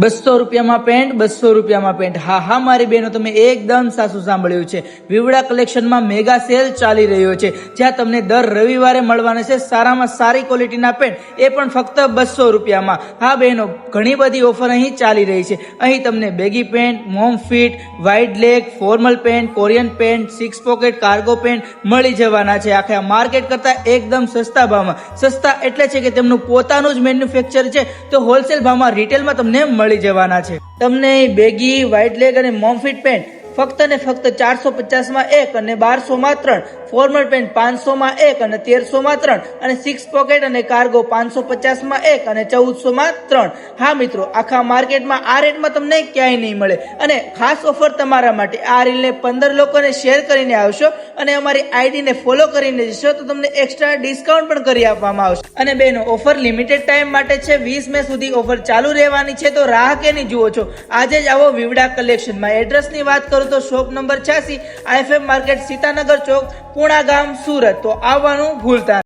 બસો રૂપિયામાં પેન્ટ બસો રૂપિયામાં પેન્ટ. હા હા, મારી બહેનો, તમે એકદમ સાસુ સાંભળ્યું છે. વિવડા કલેક્શનમાં મેગા સેલ ચાલી રહ્યો છે. જ્યાં તમને દર રવિવારે મળવાના છે સારામાં સારી ક્વોલિટીના પેન્ટ. એ પણ ફક્ત બસો રૂપિયામાં. હા, બહેનો, ઘણી બધી ઓફર અહીં ચાલી રહી છે. અહીં તમને baggy pant, mom fit, wide leg, formal pant, Korean pant, six pocket cargo pant મળી જવાના છે. આખા માર્કેટ કરતાં એકદમ સસ્તા ભાવમાં. સસ્તા એટલે છે કે તેમનું પોતાનું જ મેન્યુફેક્ચર છે. તો હોલસેલ ભાવમાં રિટેલમાં તમને મળી જવાના છે. તમને બેગી વ્હાઇટ લેગ અને મોમફિટ પેન્ટ ફક્ત ને ફક્ત ચારસો પચાસમાં એક અને બારસોમાં ત્રણ ફોર્મલ પેન્ટ પાંચસોમાં એક અને તેરસોમાં ત્રણ અને સિક્સ પોકેટ અને કાર્ગો પાંચસો પચાસમાં એક અને ચૌદસોમાં ત્રણ. હા મિત્રો, આખા માર્કેટમાં આ રેટમાં તમને ક્યાંય નહીં મળે. અને ખાસ ઓફર તમારા માટે. આ રીલને પંદર લોકોને શેર કરીને આવશો અને અમારી આઈડીને ફોલો કરીને જશો તો તમને એક્સ્ટ્રા ડિસ્કાઉન્ટ પણ કરી આપવામાં આવશે. અને બેનો ઓફર લિમિટેડ ટાઈમ માટે છે. વીસ મે સુધી ઓફર ચાલુ રહેવાની છે. તો રાહ કે નહીં જુઓ છો? આજે જ આવો વિવડા કલેક્શનમાં એડ્રેસની વાત કરું તો શોપ નંબર છ્યાસી આઈએફએમ માર્કેટ સીતાનગર ચોક, પૂણા ગામ, સુરત. તો આવવાનું ભૂલતા